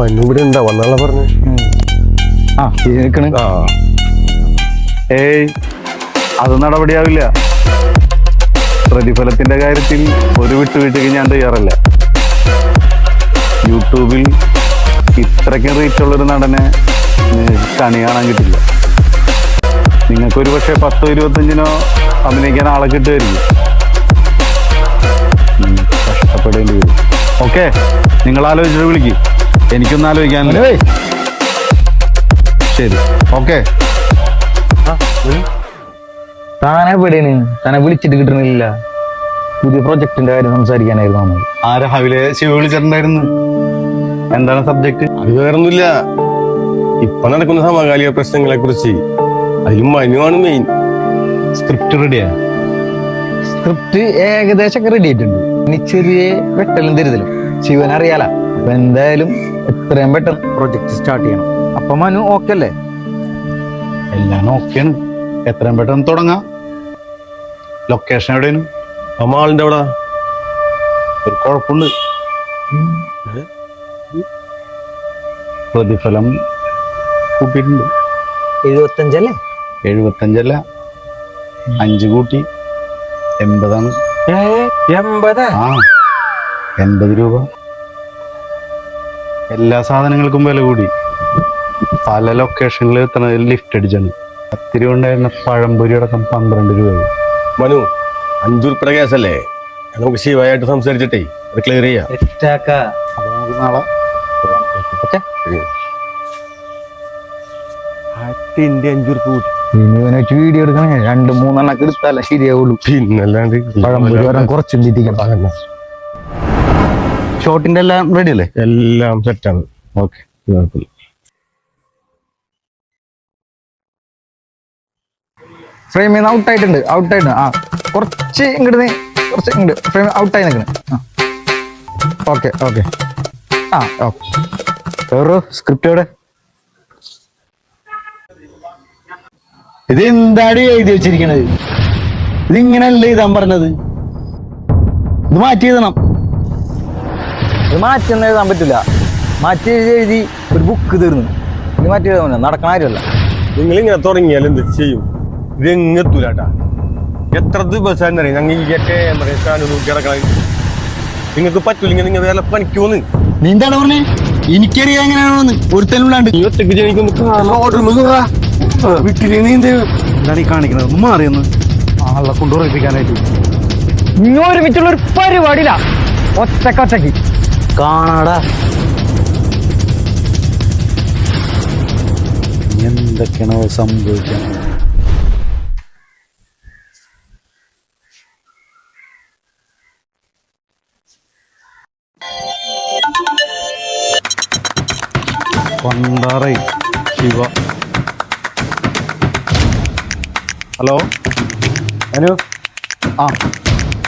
മനു ഇവിടെ ഉണ്ടാ? വന്നാളെ പറഞ്ഞു. ആ ആ. ഏയ് അത് നടപടിയാവില്ല. പ്രതിഫലത്തിന്റെ കാര്യത്തിൽ ഒരു വിട്ടുവീഴ്ചയ്ക്ക് ഞാൻ തയ്യാറല്ല. യൂട്യൂബിൽ ഇത്രയ്ക്കും റീച്ച് ഉള്ളൊരു നടനെ കണി കാണാൻ കിട്ടില്ല. നിങ്ങൾക്കൊരു പക്ഷേ പത്തോ ഇരുപത്തഞ്ചിനോ അഭിനയിക്കാൻ ആളെ കിട്ടുമായിരിക്കും. കഷ്ടപ്പെടേണ്ടി വരും. ഓക്കെ നിങ്ങൾ ആലോചിച്ചിട്ട് വിളിക്ക്. എനിക്കൊന്നും ആലോചിക്കാനില്ല ശരി. ഓക്കെ. താനെ പെടേന് തന്നെ വിളിച്ചിട്ട് കിട്ടണില്ല. പുതിയ പ്രൊജക്ടിന്റെ കാര്യം സംസാരിക്കാനായിരുന്നു നമ്മൾ ആ രാവിലെ ശിവ വിളിച്ചിട്ടുണ്ടായിരുന്നു? എന്താണ് സബ്ജക്ട് അത് വേറൊന്നുമില്ല. ഇപ്പൊ നടക്കുന്ന സമകാലിക പ്രശ്നങ്ങളെ കുറിച്ച് അതിലും മനുവാണ് മെയിൻ സ്ക്രിപ്റ്റ് റെഡിയാ സ്ക്രിപ്റ്റ് ഏകദേശം റെഡി ആയിട്ടുണ്ട്. ഇനി ചെറിയ വെട്ടലും തരുതലും. ശിവൻ അറിയാല അപ്പൊ എന്തായാലും എത്രയും പെട്ടെന്ന് പ്രൊജക്ട് സ്റ്റാർട്ട് ചെയ്യണം. അപ്പൊ മനു ഓക്കെ അല്ലേ? എല്ലാം ഓക്കെയാണ് എത്രയും പെട്ടെന്ന് തുടങ്ങാം. ലൊക്കേഷൻ എവിടെയാണ്? അമ്മാളിന്റെ മാളിന്റെ അവിടെ. ഒരു കുഴപ്പമുണ്ട്. പ്രതിഫലം കൂട്ടിയിട്ടുണ്ട്. എഴുപത്തഞ്ചല്ലേ എഴുപത്തഞ്ചല്ല അഞ്ച് കൂട്ടി എൺപതാണ്. എൺപത്? ആ എൺപത് രൂപ. എല്ലാ സാധനങ്ങൾക്കും വില കൂടി. പല ലൊക്കേഷനിൽ എത്തണതിൽ ലിഫ്റ്റ് അടിച്ചാണ്. അത്തിരി രൂപ ഉണ്ടായിരുന്ന പഴംപൊരി അടക്കം പന്ത്രണ്ട് രൂപയായി. മനു അഞ്ചുറുപ്പയുടെ കേസല്ലേ? നമുക്ക് ശിവയായിട്ട് സംസാരിച്ചിട്ടേ അത് ക്ലിയർ ചെയ്യാം. നാളെ ആറ്റിന്റെ അഞ്ചുറുപ്പ് കൂട്ടി. ഇനി ഇവനായിട്ട് വീഡിയോ എടുക്കണേ. രണ്ട് മൂന്നെണ്ണൊക്കെ എടുത്താലേ ശരിയാവുള്ളൂ. പിന്നല്ലാണ്ട് പഴംപൊരി കുറച്ചും തിരിക്കണം. ഷോട്ടിന്റെ എല്ലാം റെഡി അല്ലേ? എല്ലാം സെറ്റാണ് ഓക്കെ ഫ്രെയിം ചെയ്യുന്ന ഔട്ട് ആയിട്ടുണ്ട്. ഔട്ട് ആയിട്ടുണ്ട്. ആ കുറച്ച് ഇങ്ങോട്ട് കുറച്ച് ഇങ്ങോട്ട് ഫ്രെയിം ഔട്ടായി ആയി ആ. ഓക്കെ ഓക്കെ ആ ഓക്കെ വേറൊരു സ്ക്രിപ്റ്റ് എവിടെ? ഇത് എന്താടി എഴുതി വെച്ചിരിക്കണത്? ഇതിങ്ങനല്ലേ ഇതാൻ പറഞ്ഞത്? ഇത് മാറ്റി എഴുതണം. ഇത് മാറ്റി ഒന്നും എഴുതാൻ പറ്റില്ല. മാറ്റി എഴുതി എഴുതി ഒരു ബുക്ക് തീർന്നു. ഇത് മാറ്റി എഴുതാൻ പറ്റില്ല. നടക്കണ കാര്യമല്ല. നിങ്ങൾ ഇങ്ങനെ തുടങ്ങിയാൽ എന്ത് ചെയ്യും? ഇതെങ്ങെത്തൂലാട്ടാ എത്ര ദിവസം അറിയാം. ഞങ്ങൾ ഈ ക്യാമറ സ്റ്റാൻഡ് നോക്കി കിടക്കണ നിങ്ങൾക്ക് പറ്റൂല നിങ്ങൾ വേറെ പണിക്കോന്ന്. നീ എന്താണ് പറഞ്ഞേ? എനിക്കറിയാം എങ്ങനെയാണോന്ന്. ഒരുത്തനുള്ളാണ്ട് നീ ഒറ്റയ്ക്ക് ജനിക്കുന്നു വീട്ടിൽ നീ എന്ത് എന്താണ് ഈ കാണിക്കുന്നത് ഒന്നും മാറിയൊന്ന് ആളെ കൊണ്ടുറപ്പിക്കാനായിട്ട് ഇനി ഒരുമിച്ചുള്ള ഒരു പരിപാടിയില്ല ഒറ്റക്കൊറ്റക്ക്. കാണാടാ. എന്തൊക്കെയാണോ സംഭവിക്കുന്നത് പണ്ടാറേ ശിവ. ഹലോ? അനു? ആ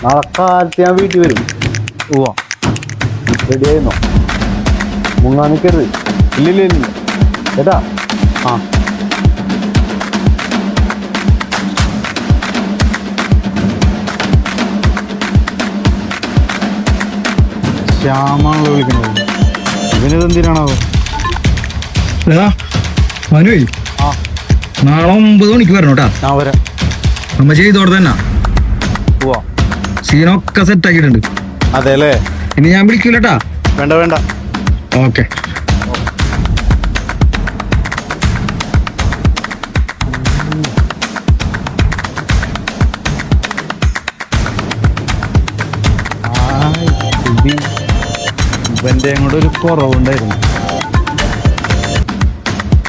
നാളെ കാലത്ത് ഞാൻ വീട്ടിൽ വരും. ഉവ്വ. റെഡി ആയിരുന്നോ മുങ്ങാൻ നിൽക്കരുത് ഇല്ലില്ല ഇല്ല. കേട്ടാ ആ. ശ്യാമാണല്ലോ വിളിക്കുന്നത്. ഇവനിതെന്തിനാണാവോ മനുവേ. ആ. നാളെ ഒമ്പത് മണിക്ക് വരണം കേട്ടാ. ഞാൻ വരാം. അമ്മ ചെയ്തോടെ തന്നെ. സീനൊക്കെ സെറ്റ് ആക്കിയിട്ടുണ്ട്. അതെ അല്ലേ ഇനി ഞാൻ വിളിക്കൂലട്ടാ. വേണ്ട വേണ്ട. ഓക്കെ. ഇവന്റെ അങ്ങോട്ട് ഒരു കുറവുണ്ടായിരുന്നു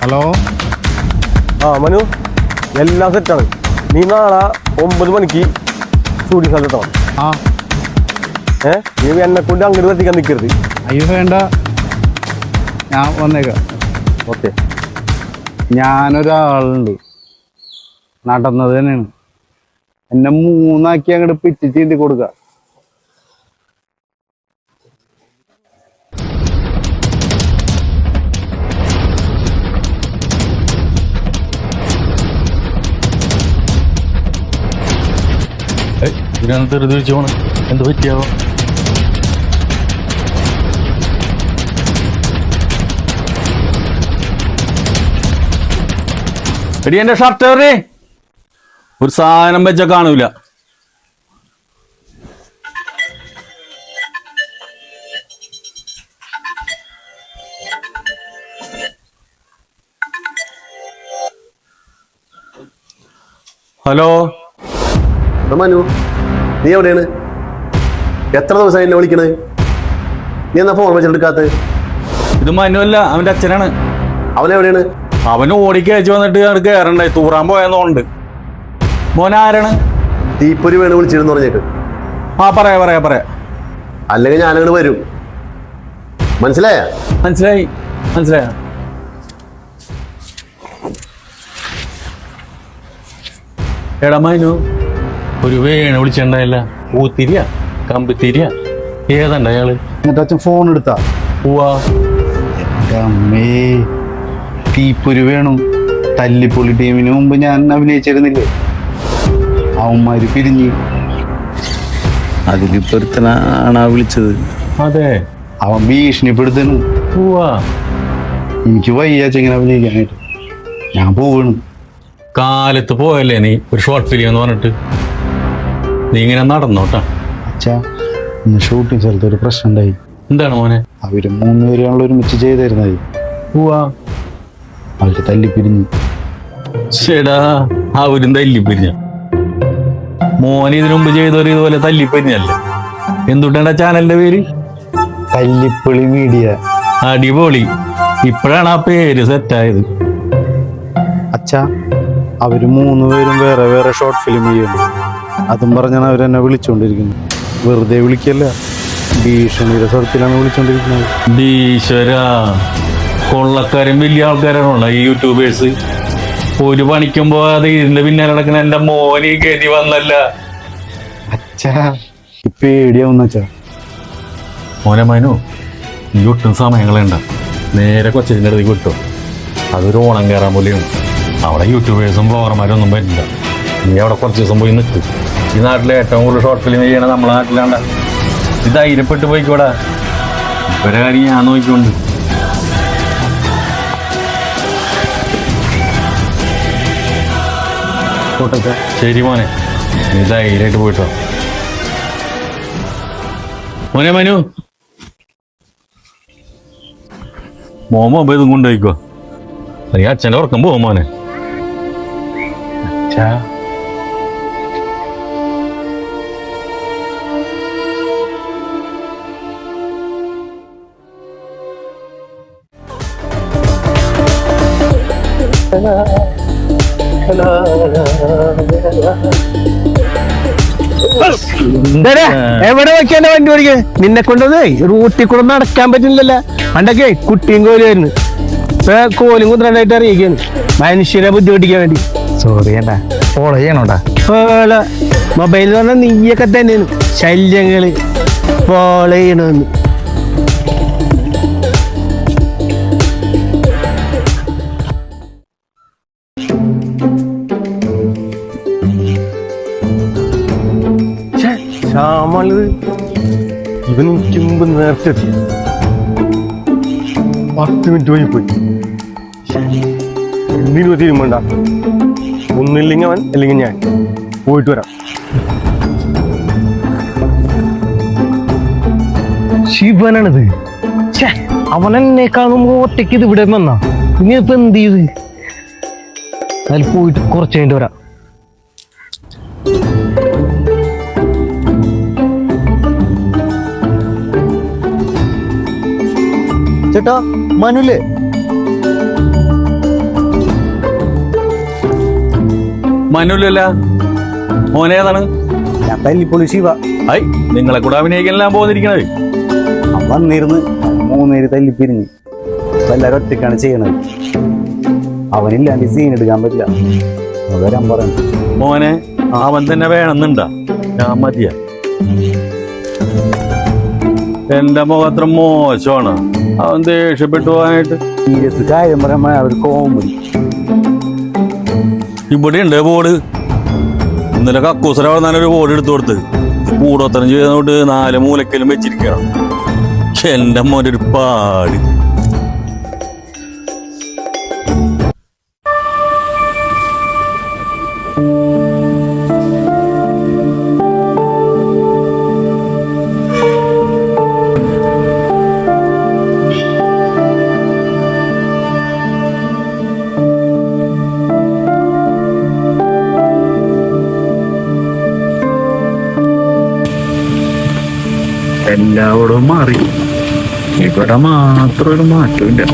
ഹലോ? ആ മനു. എല്ലാം സെറ്റാണ് നീ നാളെ ഒമ്പത് മണിക്ക് സ്റ്റുഡിയോ സ്ഥലത്തെത്തണം. ആ. ഏ? നീ എന്നെ കൊണ്ട് അങ്ങോട്ട് എത്തിക്കാൻ നിൽക്കരുത് അയ്യോ വേണ്ട. ഞാൻ വന്നേക്കാം. ഓക്കെ. ഞാനൊരാളുണ്ട്. നടന്നത് തന്നെയാണ്. എന്നെ മൂന്നാക്കി അങ്ങോട്ട് പിറ്റി ചീന്തി കൊടുക്ക. ഇതിനകത്ത് വെച്ച് പോണം? എന്ത് പറ്റിയാവോ? എടി എന്റെ ഷർട്ട് എറി ഒരു സാധനം വെച്ച കാണൂല. ഹലോ. മനു നീ എവിടെയാണ്? എത്ര ദിവസമായി എന്നെ വിളിക്കണേ? നീ എന്നാ ഫോൺ വെച്ചെടുക്കാത്ത ഇത് മനു അല്ല അവന്റെ അച്ഛനാണ്. അവൻ എവിടെയാണ് ഓടിക്കയച്ചു വന്നിട്ട് അവിടെ കയറണ്ടായി തൂറാൻ പോയെന്നുണ്ട് മോൻ ആരാണ്? തീപ്പൊരി വേണു വിളിച്ചിരുന്നു പറഞ്ഞിട്ട്. ആ പറയാ പറയാ പറയാ. അല്ലെങ്കിൽ ഞാനങ്ങോട്ട് വരും. മനസ്സിലായ? മനസ്സിലായി മനസ്സിലായ. എടമാനു മനു. ഒരു വേണ വിളിച്ചിണ്ടായില്ല ഊത്തിരിയ കമ്പിത്തിരിയ. ഏതണ്ട അയാൾ എന്നിട്ട് അച്ഛൻ ഫോൺ എടുത്താ. പോവാ അമ്മേ. തീപ്പൊരി വേണം. തല്ലിപ്പൊളി ടീമിന് മുമ്പ് ഞാൻ അഭിനയിച്ചിരുന്നില്ലേ? അവന്മാര് പിരിഞ്ഞ്. ആ വിളിച്ചത്. അതെ. അവൻ ഭീഷണിപ്പെടുത്തണു. പോവാ. എനിക്ക് വയ്യാച്ച ഇങ്ങനെ അഭിനയിക്കാനായിട്ട്. ഞാൻ പോവണു. കാലത്ത് പോയല്ലേ നീ? ഒരു ഷോർട്ട് ഫിലിം എന്ന് പറഞ്ഞിട്ട്. നീ ഇങ്ങനെ നടന്നോട്ടാ. അച്ഛാ ഇന്ന് ഷൂട്ടിംഗ് സ്ഥലത്ത് ഒരു പ്രശ്നം ഉണ്ടായി എന്താണ് മോനെ? അവർ മൂന്നുപേരാണല്ലോ ഒരുമിച്ച് ചെയ്തിരുന്നത്. പോവാ. അവർ തല്ലിപ്പിരിഞ്ഞു ചേടാ അവരും തല്ലിപ്പിരിഞ്ഞ മോനെ ഇതിനു മുമ്പ് ചെയ്തവർ ഇതുപോലെ തല്ലിപ്പിരിഞ്ഞല്ലേ എന്തുട്ടാ ചാനലിന്റെ പേര്? തല്ലിപ്പൊളി മീഡിയ. അടിപൊളി. ഇപ്പോഴാണ് ആ പേര് സെറ്റായത്. അച്ഛാ അവർ മൂന്നുപേരും വേറെ വേറെ ഷോർട്ട് ഫിലിം ചെയ്യുന്നു. അതും പറഞ്ഞാണ് അവരെന്നെ വിളിച്ചുകൊണ്ടിരിക്കുന്നത് വെറുതെ വിളിക്കല്ല. ഭീഷണിയുടെ സ്വരത്തിലാണ് വിളിച്ചുകൊണ്ടിരിക്കുന്നത് ഈശ്വര കൊള്ളക്കാരും വലിയ ആൾക്കാരാണോ ഈ യൂട്യൂബേഴ്സ് ഒരു പണിക്കും പോവാതെ ഇതിന്റെ പിന്നാലെ നടക്കുന്ന എന്റെ മോനി ഗതി വന്നല്ല. മോനെ മനു ഈ ഒട്ടും സമയങ്ങളുണ്ട. നേരെ കൊച്ചിന്റെ അടുത്ത് കിട്ടും അതൊരു ഓണം കയറാൻ പോലെയാണ്. അവിടെ യൂട്യൂബേഴ്സും ബ്ലോഗർമാരും ഒന്നും പറ്റില്ല നീ അവിടെ കുറച്ച് ദിവസം പോയി നിൽക്ക് ഈ നാട്ടിലെ ഏറ്റവും കൂടുതൽ ഷോർട്ട് ഫിലിം ചെയ്യണ നമ്മളെ നാട്ടിലാണ്ട. ഇത് ധൈര്യപ്പെട്ട് പോയിക്കോടാ. ഇവരെ കാര്യം ഞാൻ നോക്കിക്കൊണ്ട്. ശരി മോനെ. നീ പോയിട്ടോ. മോനെ മനു. മോൻ മൊബൈൽ ഇതും കൊണ്ടുപോയിക്കോ അല്ലെങ്കിൽ അച്ഛന്റെ ഉറക്കം പോവും മോനെ. അച്ഛാ. എന്താ എവിടെ വെക്കാന്റെ വണ്ടി ഓടിക്കേ നിന്നെ കൊണ്ടത് റൂട്ടിൽ കൂടെ നടക്കാൻ പറ്റുന്നില്ലല്ലോ. പണ്ടൊക്കെ കുട്ടിയും കോലുമായിരുന്നു ഇപ്പൊ കോലും കുതിരണ്ടായിട്ട് അറിയിക്കാണ് മനുഷ്യരെ ബുദ്ധിമുട്ടിക്കാൻ വേണ്ടി. സോറി ഏട്ടാ ഫോളോ ചെയ്യണോട്ടാ മൊബൈൽ എന്ന് പറഞ്ഞാൽ നീയൊക്കെ തന്നെയാണ്. ശല്യങ്ങൾ ഫോളോ ചെയ്യണമെന്ന് ശ്യാമാണിത് ഇവൻ എനിക്ക് നേരത്തെ എത്തി. പത്ത് മിനിറ്റ് പോയി. പോയി എന്തിനും തീരുമാണ്ട ഒന്നില്ലെങ്കിൽ അവൻ അല്ലെങ്കിൽ ഞാൻ. പോയിട്ട് വരാം. ശിവനാണിത്. കാണുമ്പോ ഒറ്റയ്ക്ക് ഇത് ഇവിടെ വന്നാ ഇനി ഇപ്പൊ എന്ത് ചെയ്ത്? അതിൽ പോയിട്ട് കുറച്ച് കഴിഞ്ഞിട്ട് വരാം. ചേട്ടാ മനുല്ലേ മനുല്ലല്ല മോനേതാണ് ഞാൻ തല്ലിപ്പൊളി ശിവ. ഐ നിങ്ങളെ കൂടെ അഭിനയിക്കാനെല്ലാം പോന്നിരിക്കണത്? വന്നിരുന്ന് മൂന്നേര് തല്ലിപ്പിരിഞ്ഞ് പിരിഞ്ഞ്. എല്ലാരും ഒറ്റയ്ക്കാണ് ചെയ്യണത്. അവനില്ലാണ്ട് സീൻ എടുക്കാൻ പറ്റില്ല. വരാൻ പറഞ്ഞു മോനെ അവൻ തന്നെ വേണമെന്നുണ്ടാ? ഞാൻ മതിയാ. എന്റെ മുഖത്ര മോശമാണ്. അവൻ ദേഷ്യപ്പെട്ടു പോകാനായിട്ട് സീരിയസ് കാര്യം പറയുമ്പോ അവർ കോമഡി ഇവിടെ ഉണ്ട് ബോർഡ് ഇന്നലെ കക്കൂസര ഒരു ബോർഡ് എടുത്തു കൊടുത്ത് കൂടോത്തരം ചെയ്തോട്ട് നാല് മൂലക്കലും വെച്ചിരിക്കണം എന്റെ മോന്റെ ഒരു പാട് എല്ലാവരും മാറി. ഇവിടെ മാത്രം ഒരു മാറ്റമില്ല.